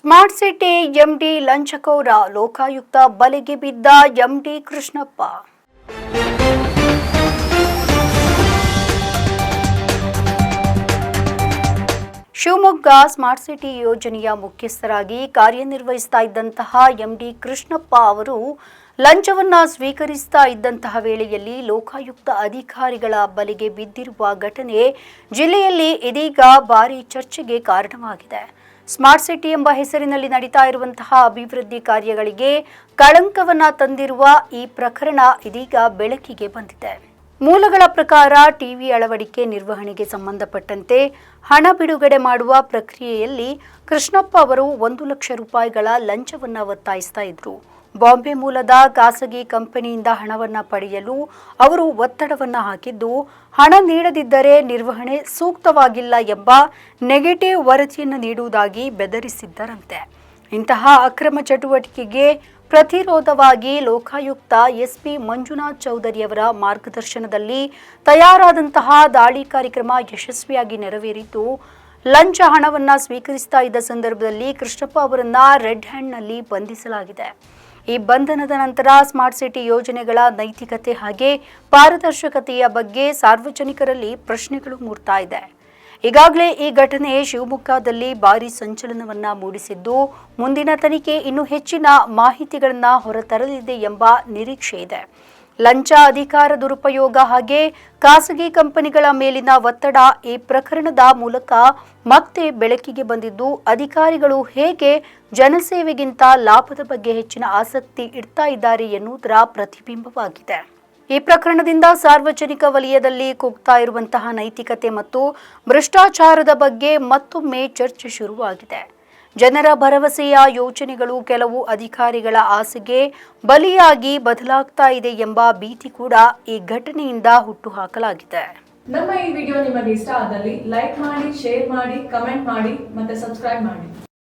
Smart city MD ಲಂಚಕೌರ ಲೋಕಾಯುಕ್ತ ಬಲೆಗೆ ಬಿದ್ದ MD Krishnappa. Shivamogga smart city ಯೋಜನೆಯ ಮುಖ್ಯಸ್ಥರಾಗಿ ಕಾರ್ಯನಿರ್ವಹಿಸ್ತಾ ಇದ್ದಂತಹ ಎಂಡಿ ಕೃಷ್ಣಪ್ಪ ಅವರು ಲಂಚವನ್ನ ಸ್ವೀಕರಿಸ್ತಾ ಇದ್ದಂತಹ ವೇಳೆಯಲ್ಲಿ ಲೋಕಾಯುಕ್ತ ಅಧಿಕಾರಿಗಳ ಬಲೆಗೆ ಬಿದ್ದಿರುವ ಘಟನೆ ಜಿಲ್ಲೆಯಲ್ಲಿ ಇದೀಗ ಭಾರಿ ಚರ್ಚೆಗೆ ಕಾರಣವಾಗಿದೆ. ಸ್ಮಾರ್ಟ್ ಸಿಟಿ ಎಂಬ ಹೆಸರಿನಲ್ಲಿ ನಡೀತಾ ಇರುವಂತಹ ಅಭಿವೃದ್ಧಿ ಕಾರ್ಯಗಳಿಗೆ ಕಳಂಕವನ್ನ ತಂದಿರುವ ಈ ಪ್ರಕರಣ ಇದೀಗ ಬೆಳಕಿಗೆ ಬಂದಿದೆ. ಮೂಲಗಳ ಪ್ರಕಾರ ಟಿವಿ ಅಳವಡಿಕೆ ನಿರ್ವಹಣೆಗೆ ಸಂಬಂಧಪಟ್ಟಂತೆ ಹಣ ಬಿಡುಗಡೆ ಮಾಡುವ ಪ್ರಕ್ರಿಯೆಯಲ್ಲಿ ಕೃಷ್ಣಪ್ಪ ಅವರು ಒಂದು ಲಕ್ಷ ರೂಪಾಯಿಗಳ ಲಂಚವನ್ನು ಒತ್ತಾಯಿಸ್ತಾ ಇದ್ರು. ಬಾಂಬೆ ಮೂಲದ ಖಾಸಗಿ ಕಂಪನಿಯಿಂದ ಹಣವನ್ನ ಪಡೆಯಲು ಅವರು ಒತ್ತಡವನ್ನ ಹಾಕಿದ್ದು, ಹಣ ನೀಡದಿದ್ದರೆ ನಿರ್ವಹಣೆ ಸೂಕ್ತವಾಗಿಲ್ಲ ಎಂಬ ನೆಗೆಟಿವ್ ವರದಿಯನ್ನು ನೀಡುವುದಾಗಿ ಬೆದರಿಸಿದ್ದರಂತೆ. ಇಂತಹ ಅಕ್ರಮ ಚಟುವಟಿಕೆಗೆ ಪ್ರತಿರೋಧವಾಗಿ ಲೋಕಾಯುಕ್ತ ಎಸ್ಪಿ ಮಂಜುನಾಥ್ ಚೌಧರಿಯವರ ಮಾರ್ಗದರ್ಶನದಲ್ಲಿ ತಯಾರಾದಂತಹ ದಾಳಿ ಕಾರ್ಯಕ್ರಮ ಯಶಸ್ವಿಯಾಗಿ ನೆರವೇರಿತು. ಲಂಚ ಹಣವನ್ನ ಸ್ವೀಕರಿಸ್ತಾ ಇದ್ದ ಸಂದರ್ಭದಲ್ಲಿ ಕೃಷ್ಣಪ್ಪ ಅವರನ್ನ ರೆಡ್ ಹ್ಯಾಂಡ್ನಲ್ಲಿ ಬಂಧಿಸಲಾಗಿದೆ. ಈ ಬಂಧನದ ನಂತರ ಸ್ಮಾರ್ಟ್ ಸಿಟಿ ಯೋಜನೆಗಳ ನೈತಿಕತೆ ಹಾಗೆ ಪಾರದರ್ಶಕತೆಯ ಬಗ್ಗೆ ಸಾರ್ವಜನಿಕರಲ್ಲಿ ಪ್ರಶ್ನೆಗಳು ಮೂಡ್ತಾ ಇದೆ. ಈಗಾಗಲೇ ಈ ಘಟನೆ ಶಿವಮೊಗ್ಗದಲ್ಲಿ ಭಾರಿ ಸಂಚಲನವನ್ನ ಮೂಡಿಸಿದ್ದು, ಮುಂದಿನ ತನಿಖೆ ಇನ್ನೂ ಹೆಚ್ಚಿನ ಮಾಹಿತಿಗಳನ್ನ ಹೊರತರಲಿದೆ ಎಂಬ ನಿರೀಕ್ಷೆ ಇದೆ. ಲಂಚ ಅಧಿಕಾರ ದುರುಪಯೋಗ ಹಾಗೆ ಖಾಸಗಿ ಕಂಪನಿಗಳ ಮೇಲಿನ ಒತ್ತಡ ಈ ಪ್ರಕರಣದ ಮೂಲಕ ಮತ್ತೆ ಬೆಳಕಿಗೆ ಬಂದಿದ್ದು, ಅಧಿಕಾರಿಗಳು ಹೇಗೆ ಜನಸೇವೆಗಿಂತ ಲಾಭದ ಬಗ್ಗೆ ಹೆಚ್ಚಿನ ಆಸಕ್ತಿ ಇಡ್ತಾ ಇದ್ದಾರೆ ಎನ್ನುವುದರ ಪ್ರತಿಬಿಂಬವಾಗಿದೆ. ಈ ಪ್ರಕರಣದಿಂದ ಸಾರ್ವಜನಿಕ ವಲಯದಲ್ಲಿ ಕುಗ್ತಾ ಇರುವಂತಹ ನೈತಿಕತೆ ಮತ್ತು ಭ್ರಷ್ಟಾಚಾರದ ಬಗ್ಗೆ ಮತ್ತೊಮ್ಮೆ ಚರ್ಚೆ ಶುರುವಾಗಿದೆ. ಜನರ ಭರವಸೆಯ ಯೋಜನೆಗಳು ಕೆಲವು ಅಧಿಕಾರಿಗಳ ಆಸೆಗೆ ಬಲಿಯಾಗಿ ಬದಲಾಗ್ತಾ ಇದೆ ಎಂಬ ಭೀತಿ ಕೂಡ ಈ ಘಟನೆಯಿಂದ ಹುಟ್ಟುಹಾಕಲಾಗಿದೆ. ನಮ್ಮ ಈ ವಿಡಿಯೋ ನಿಮಗೆ ಇಷ್ಟ ಆದಲ್ಲಿ ಲೈಕ್ ಮಾಡಿ, ಶೇರ್ ಮಾಡಿ, ಕಮೆಂಟ್ ಮಾಡಿ ಮತ್ತೆ ಸಬ್ಸ್ಕ್ರೈಬ್ ಮಾಡಿ.